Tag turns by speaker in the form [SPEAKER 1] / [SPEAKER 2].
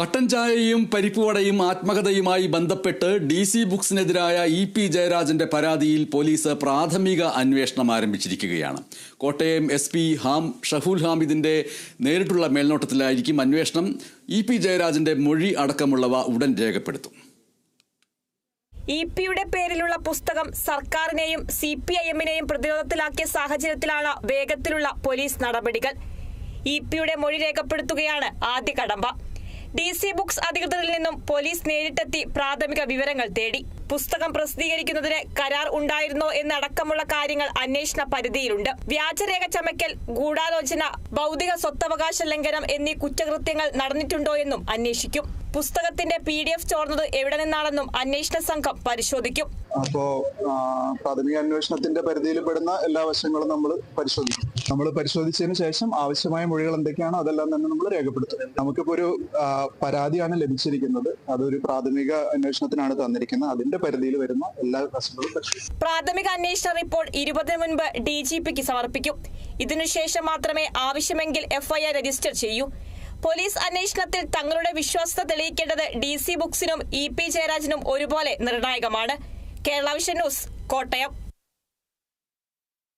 [SPEAKER 1] കട്ടൻ ചായയും പരിപ്പുവടയും ആത്മകഥയുമായി ബന്ധപ്പെട്ട് ഡി സി ബുക്സിനെതിരായ ഇ പി ജയരാജന്റെ പരാതിയിൽ പോലീസ് പ്രാഥമിക അന്വേഷണം ആരംഭിച്ചിരിക്കുകയാണ്. കോട്ടയം എസ് പി ഹാം ഷഹുൽ ഹാമിദിന്റെ നേരിട്ടുള്ള മേൽനോട്ടത്തിലായിരിക്കും അന്വേഷണം. ഇ പി ജയരാജന്റെ മൊഴി അടക്കമുള്ളവ ഉടൻ രേഖപ്പെടുത്തും.
[SPEAKER 2] ഇ പിയുടെ പേരിലുള്ള പുസ്തകം സർക്കാരിനെയും സി പി ഐ എമ്മിനെയും പ്രതിരോധത്തിലാക്കിയ സാഹചര്യത്തിലാണ് വേഗത്തിലുള്ള പോലീസ് നടപടികൾ. ഇ പിയുടെ മൊഴി രേഖപ്പെടുത്തുകയാണ് ആദ്യ കടമ്പ. ഡി സി ബുക്സ് അധികൃതരിൽ നിന്നും പോലീസ് നേരിട്ടെത്തി പ്രാഥമിക വിവരങ്ങൾ തേടി. പുസ്തകം പ്രസിദ്ധീകരിക്കുന്നതിന് കരാർ ഉണ്ടായിരുന്നോ എന്നടക്കമുള്ള കാര്യങ്ങൾ അന്വേഷണ പരിധിയിലുണ്ട്. വ്യാജരേഖ ചമയ്ക്കൽ ഗൂഢാലോചന ഭൗതിക സ്വത്തവകാശ ലംഘനം എന്നീ കുറ്റകൃത്യങ്ങൾ നടന്നിട്ടുണ്ടോ എന്നും അന്വേഷിക്കും. പുസ്തകത്തിന്റെ പി ഡി എഫ് ചോർന്നത് എവിടെ നിന്നാണെന്നും അന്വേഷണ സംഘം പരിശോധിക്കും.
[SPEAKER 3] അപ്പോ പ്രാഥമിക അന്വേഷണത്തിന്റെ പരിധിയിൽ പെടുന്ന എല്ലാ വശങ്ങളും നമ്മൾ പരിശോധിക്കും. നമ്മൾ പരിശോധിച്ചതിന് ശേഷം ആവശ്യമായ മൊഴികൾ എന്തൊക്കെയാണോ അതെല്ലാം തന്നെ നമ്മൾ രേഖപ്പെടുത്തും. നമുക്കിപ്പോ ഒരു പരാതിയാണ് ലഭിച്ചിരിക്കുന്നത്. അതൊരു പ്രാഥമിക അന്വേഷണത്തിനാണ് തന്നിരിക്കുന്നത്. അതിന്റെ പരിധിയിൽ വരുന്ന എല്ലാ വശങ്ങളും
[SPEAKER 2] പ്രാഥമിക അന്വേഷണ റിപ്പോർട്ട് ഇരുപതിന് മുൻപ് ഡി ജി പിക്ക് സമർപ്പിക്കും. ഇതിനുശേഷം മാത്രമേ ആവശ്യമെങ്കിൽ എഫ്ഐആർ രജിസ്റ്റർ ചെയ്യൂ. പോലീസ് അന്വേഷണത്തിൽ തങ്ങളുടെ വിശ്വാസത തെളിയിക്കേണ്ടത് ഡി സി ബുക്സിനും ഇ പി ജയരാജനും ഒരുപോലെ നിർണായകമാണ്. Kerala vision news Kottayam.